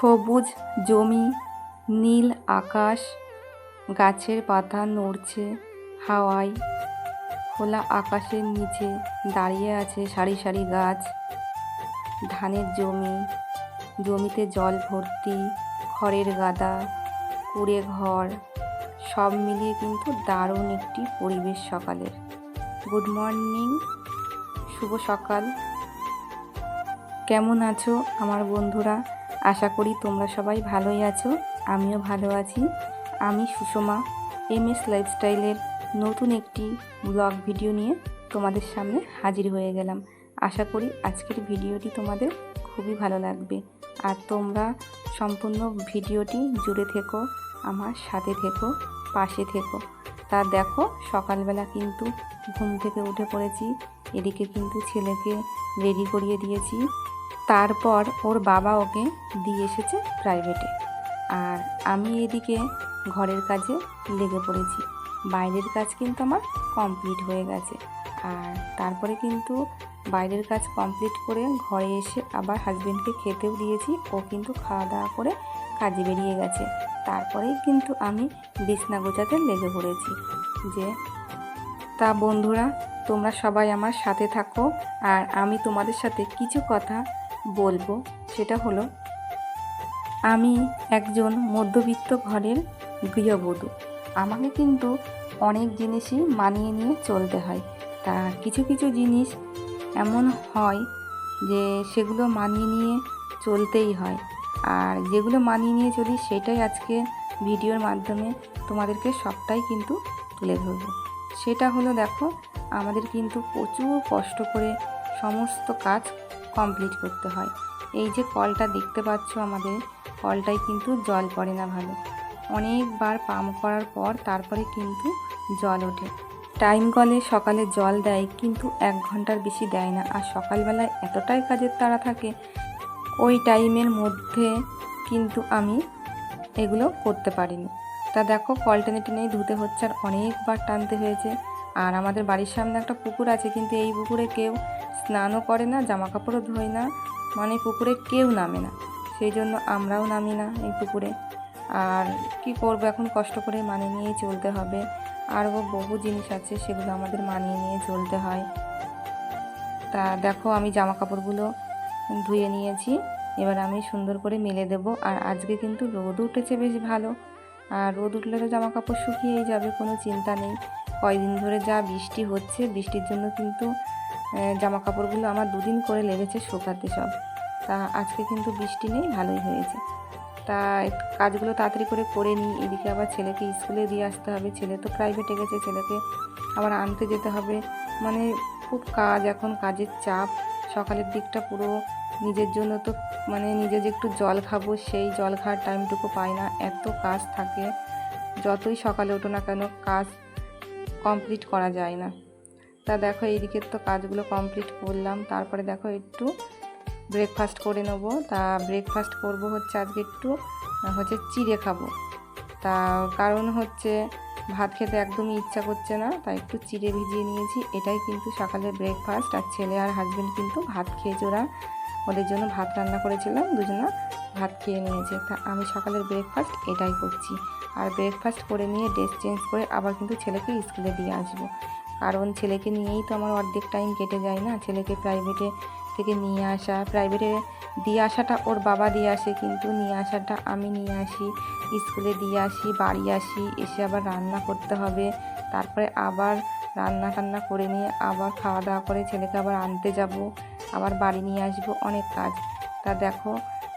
সবুজ জমি, নীল আকাশ, গাছের পাতা নড়ছে হাওয়ায়। খোলা আকাশের নিচে দাঁড়িয়ে আছে সারি সারি গাছ। ধানের জমি, জমিতে জল ভর্তি, খড়ের গাদা, কুড়ে ঘর, সব মিলিয়ে কিন্তু দারুণ একটি পরিবেশ সকালের। গুড মর্নিং, শুভ সকাল। কেমন আছো আমার বন্ধুরা? আশা করি তোমরা সবাই ভালোই আছো, আমিও ভালো আছি। আমি সুষমা এম এস লাইফস্টাইলের নতুন একটি ব্লগ ভিডিও নিয়ে তোমাদের সামনে হাজির হয়ে গেলাম। আশা করি আজকের ভিডিওটি তোমাদের খুবই ভালো লাগবে। আর তোমরা সম্পূর্ণ ভিডিওটি জুড়ে থেকো, আমার সাথে থেকো, পাশে থেকো। তা দেখো, সকালবেলা কিন্তু ঘুম থেকে উঠে পড়েছি, এদিকে কিন্তু ছেলেকে রেডি করিয়ে দিয়েছি। তারপর ওর বাবা ওকে দিয়ে এসেছে প্রাইভেটে আর আমি এদিকে ঘরের কাজে লেগে পড়েছি। বাইরের কাজ কিন্তু আমার কমপ্লিট হয়ে গেছে। আর তারপরে কিন্তু বাইরের কাজ কমপ্লিট করে ঘরে এসে আবার হাজবেন্ডকে খেতেও দিয়েছি। ও কিন্তু খাওয়া দাওয়া করে কাজে বেরিয়ে গেছে। তারপরেই কিন্তু আমি বিছনা গোছাতে লেগে পড়েছি যে, তা বন্ধুরা, তোমরা সবাই আমার সাথে থাকো। আর আমি তোমাদের সাথে কিছু কথা বলব, সেটা হলো, আমি একজন মধ্যবিত্ত ঘরের গৃহবধূ। আমাকে কিন্তু অনেক জিনিসই মানিয়ে নিয়ে চলতে হয়। তা কিছু কিছু জিনিস এমন হয় যে সেগুলো মানিয়ে নিয়ে চলতেই হয়। আর যেগুলো মানিয়ে নিয়ে চলি, সেটাই আজকে ভিডিওর মাধ্যমে তোমাদেরকে সবটাই কিন্তু তুলে ধরবো। সেটা হলো, দেখো, আমাদের কিন্তু প্রচুর কষ্ট করে সমস্ত কাজ কমপ্লিট করতে হয়। এই যে কলটা দেখতে পাচ্ছ আমাদের, কলটায় কিন্তু জল পড়ে না ভালো। অনেকবার পাম্প করার পর তারপরে কিন্তু জল ওঠে। টাইম কলে সকালে জল দেয়, কিন্তু এক ঘণ্টার বেশি দেয় না। আর সকালবেলায় এতটাই কাজের তাড়া থাকে, ওই টাইমের মধ্যে কিন্তু আমি এগুলো করতে পারিনি। তা দেখো, কল টেনে টেনেই ধুতে হচ্ছে আর অনেকবার টানতে হয়েছে। আর আমাদের বাড়ির সামনে একটা পুকুর আছে, কিন্তু এই পুকুরে কেউ স্নানও করে না জামা কাপড়ও ধোয় না মানে পুকুরে কেউ নামে না। সেই জন্য আমরাও নামি না এই পুকুরে। আর কি করব এখন কষ্ট করে মানিয়ে নিয়ে চলতে হবে। আরও বহু জিনিস আছে সেগুলো আমাদের মানিয়ে নিয়ে চলতে হয়। তা দেখো আমি জামা কাপড়গুলো ধুয়ে নিয়েছি। এবার আমি সুন্দর করে মেলে দেব। আর আজকে কিন্তু রোদ উঠেছে বেশ ভালো। আর রোদ উঠলে তো জামা কাপড় শুকিয়েই যাবে, কোনো চিন্তা নেই। কয়দিন ধরে যা বৃষ্টি হচ্ছে, বৃষ্টির জন্য কিন্তু জামা কাপড়গুলো আমার দুদিন করে লেগেছে শুকাতে সব। তা আজকে কিন্তু বৃষ্টি নেই, ভালোই হয়েছে। তা কাজগুলো তাড়াতাড়ি করে করে নিই, এদিকে আবার ছেলেকে স্কুলে দিয়ে আসতে হবে। ছেলে তো প্রাইভেটে গেছে, ছেলেকে আবার আনতে যেতে হবে। মানে খুব কাজ এখন, কাজের চাপ। সকালের দিকটা পুরো নিজের জন্য তো মানে নিজে যে একটু জল খাব, সেই জল খাওয়ার টাইমটুকু পাই না। এত কাজ থাকে, যতই সকালে ওঠো না কেন, কাজ কমপ্লিট করা যায় না। তা দেখো এইদিকের তো কাজগুলো কমপ্লিট করলাম। তারপরে দেখো, একটু ব্রেকফাস্ট করে নেব। তা ব্রেকফাস্ট করব হচ্ছে আজকে একটু হচ্ছে চিড়ে খাব। তা কারণ হচ্ছে ভাত খেতে একদমই ইচ্ছা করছে না, তাই একটু চিড়ে ভিজিয়ে নিয়েছি। এটাই কিন্তু সকালের ব্রেকফাস্ট আর ছেলে আর হাজব্যান্ড কিন্তু ভাত খেয়েছে, ওরা ওদের জন্য ভাত রান্না করেছিলাম, দুজনা ভাত খেয়ে নিয়েছে। তা আমি সকালের ব্রেকফাস্ট এটাই করছি। আর ব্রেকফাস্ট করে নিয়ে ড্রেস চেঞ্জ করে আবার কিন্তু ছেলেকে স্কুলে দিয়ে আসব। কারণ ছেলেকে নিয়েই তো আমার অর্ধেক টাইম কেটে যায় না? ছেলেকে প্রাইভেটে থেকে নিয়ে আসা প্রাইভেটে দিয়ে আসাটা ওর বাবা দিয়ে আসে, কিন্তু নিয়ে আসাটা আমি নিয়ে আসি, স্কুলে দিয়ে আসি, বাড়ি আসি, এসে আবার রান্না করতে হবে। তারপরে আবার রান্না টান্না করে নিয়ে আবার খাওয়া দাওয়া করে ছেলেকে আবার আনতে যাব, আবার বাড়ি নিয়ে আসব, অনেক কাজ। তা দেখো,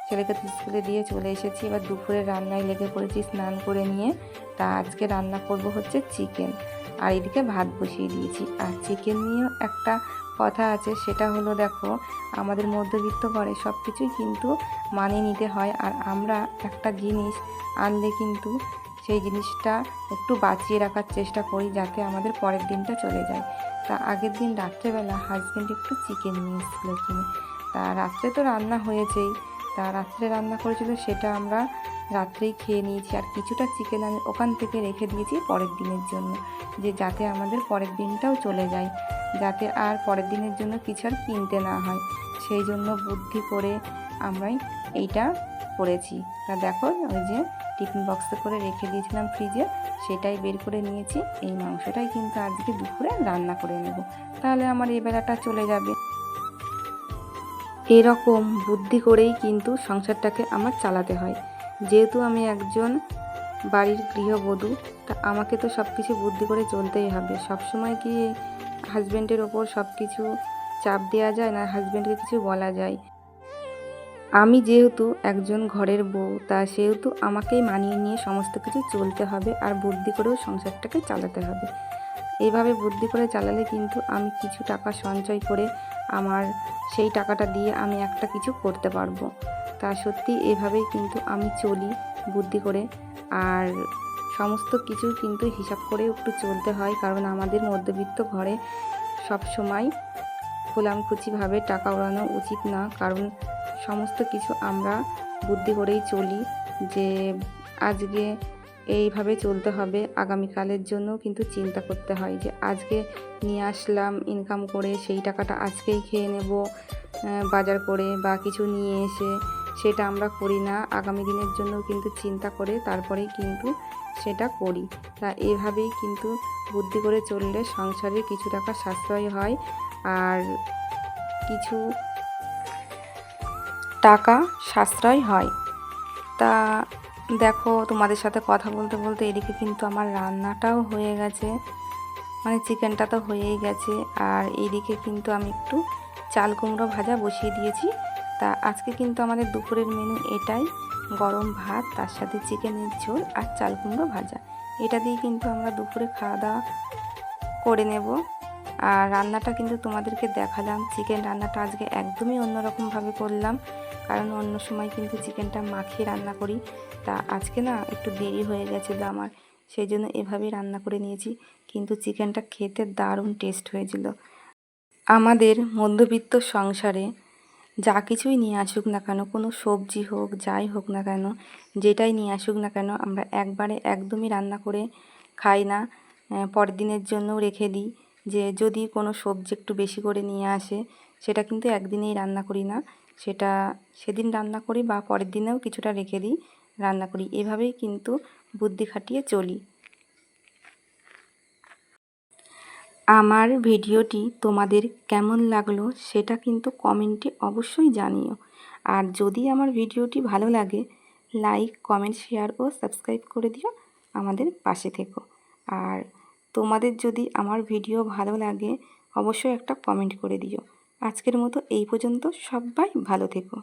ছেলেকে তো স্কুলে দিয়ে চলে এসেছি, এবার দুপুরে রান্নায় লেগে পড়েছি, স্নান করে নিয়ে। তা আজকে রান্না করব হচ্ছে চিকেন আর এদিকে ভাত বসিয়ে দিয়েছি। আর চিকেন নিয়েও একটা কথা আছে, সেটা হলো দেখো, আমাদের মধ্যবিত্ত ঘরে সব কিছুই কিন্তু মানিয়ে নিতে হয়। আর আমরা একটা জিনিস আনলে কিন্তু সেই জিনিসটা একটু বাঁচিয়ে রাখার চেষ্টা করি যাতে আমাদের পরের দিনটা চলে যায়। তা আগের দিন রাত্রেবেলা হাজব্যান্ড একটু চিকেন নিয়ে এসেছিল কিনে। তা রাত্রে তো রান্না হয়েছেই। তা রাত্রে রান্না করেছিল সেটা আমরা রাত্রেই খেয়ে নিয়েছি। আর কিছুটা চিকেন আমি ওখান থেকে রেখে দিয়েছি পরের দিনের জন্য, যে যাতে আমাদের পরের দিনটাও চলে যায়, যাতে আর পরের দিনের জন্য কিছু আর কিনতে না হয়। সেই জন্য বুদ্ধি করে আমরাই এইটা করেছি। তা দেখো, ওই যে টিফিন বক্সে করে রেখে দিয়েছিলাম ফ্রিজে সেটাই বের করে নিয়েছি। এই মাংসটাই কিন্তু আজকে দুপুরে রান্না করে নেব। তাহলে আমার এই বেলাটা চলে যাবে। এরকম বুদ্ধি করেই কিন্তু সংসারটাকে আমার চালাতে হয়। যেহেতু আমি একজন বাড়ির গৃহবধূ, তা আমাকে তো সব কিছু বুদ্ধি করে চলতেই হবে। সবসময় কি হাজব্যান্ডের ওপর সব কিছু চাপ দেওয়া যায় না হাজব্যান্ডকে কিছু বলা যায়? আমি যেহেতু একজন ঘরের বউ, তা সেহেতু আমাকেই মানিয়ে নিয়ে সমস্ত কিছু চলতে হবে আর বুদ্ধি করেও সংসারটাকে চালাতে হবে। এইভাবে বুদ্ধি করে চালালে কিন্তু আমি কিছু টাকা সঞ্চয় করে আমার সেই টাকাটা দিয়ে আমি একটা কিছু করতে পারব। তা সত্যি এভাবেই কিন্তু আমি চলি বুদ্ধি করে। আর সমস্ত কিছু কিন্তু হিসাব করে একটু চলতে হয়, কারণ আমাদের মধ্যবিত্ত ঘরে সব সময় খোলামখুচিভাবে টাকা উড়ানো উচিত না। কারণ সমস্ত কিছু আমরা বুদ্ধি করেই চলি যে আজকে এইভাবে চলতে হবে। আগামীকালের জন্য কিন্তু চিন্তা করতে হয় যে আজকে নিয়ে আসলাম ইনকাম করে সেই টাকাটা আজকেই খেয়ে নেব বাজার করে বা কিছু নিয়ে এসে সেটা আমরা করি না। আগামী দিনের জন্য কিন্তু চিন্তা করে তারপরেই কিন্তু সেটা করি। তা এভাবেই কিন্তু বুদ্ধি করে চললে সংসারে কিছু টাকা সাশ্রয় হয় আর কিছু টাকা সাশ্রয় হয়। তা দেখো, তোমাদের সাথে কথা বলতে বলতে এদিকে কিন্তু আমার রান্নাটাও হয়ে গেছে। মানে চিকেনটা তো হয়েই গেছে। আর এইদিকে কিন্তু আমি একটু চাল কুমড়ো ভাজা বসিয়ে দিয়েছি। তা আজকে কিন্তু আমাদের দুপুরের মেনু এটাই, গরম ভাত, তার সাথে চিকেনের ঝোল আর চাল কুমড়ো ভাজা। এটা দিয়ে কিন্তু আমরা দুপুরে খাওয়া দাওয়া করে নেব। আর রান্নাটা কিন্তু তোমাদেরকে দেখালাম। চিকেন রান্নাটা আজকে একদমই অন্যরকমভাবে করলাম। কারণ অন্য সময় কিন্তু চিকেনটা মাখিয়ে রান্না করি। তা আজকে না একটু দেরি হয়ে গেছিল আমার সেই জন্য এভাবেই রান্না করে নিয়েছি, কিন্তু চিকেনটা খেতে দারুণ টেস্ট হয়েছিল। আমাদের মধ্যবিত্ত সংসারে যা কিছুই নিয়ে আসুক না কেন, কোনো সবজি হোক, যাই হোক না কেন, যেটাই নিয়ে আসুক না কেন, আমরা একবারে একদমই রান্না করে খাই না। পরের দিনের জন্যও রেখে দিই যে যদি কোনো সবজি একটু বেশি করে নিয়ে আসে, সেটা কিন্তু একদিনেই রান্না করি না। সেটা সেদিন রান্না করি বা পরের দিনেও কিছুটা রেখে দিই, রান্না করি। এভাবেই কিন্তু বুদ্ধি খাটিয়ে চলি। আমার ভিডিওটি তোমাদের কেমন লাগল সেটা কিন্তু কমেন্টে অবশ্যই জানিও। আর যদি আমার ভিডিওটি ভালো লাগে, লাইক, কমেন্ট, শেয়ার ও সাবস্ক্রাইব করে দিও আমাদের পাশে থেকো। আর তোমাদের যদি আমার ভিডিও ভালো লাগে, অবশ্যই একটা কমেন্ট করে দিও। আজকের মতো এই পর্যন্ত সবাই ভালো থেকো।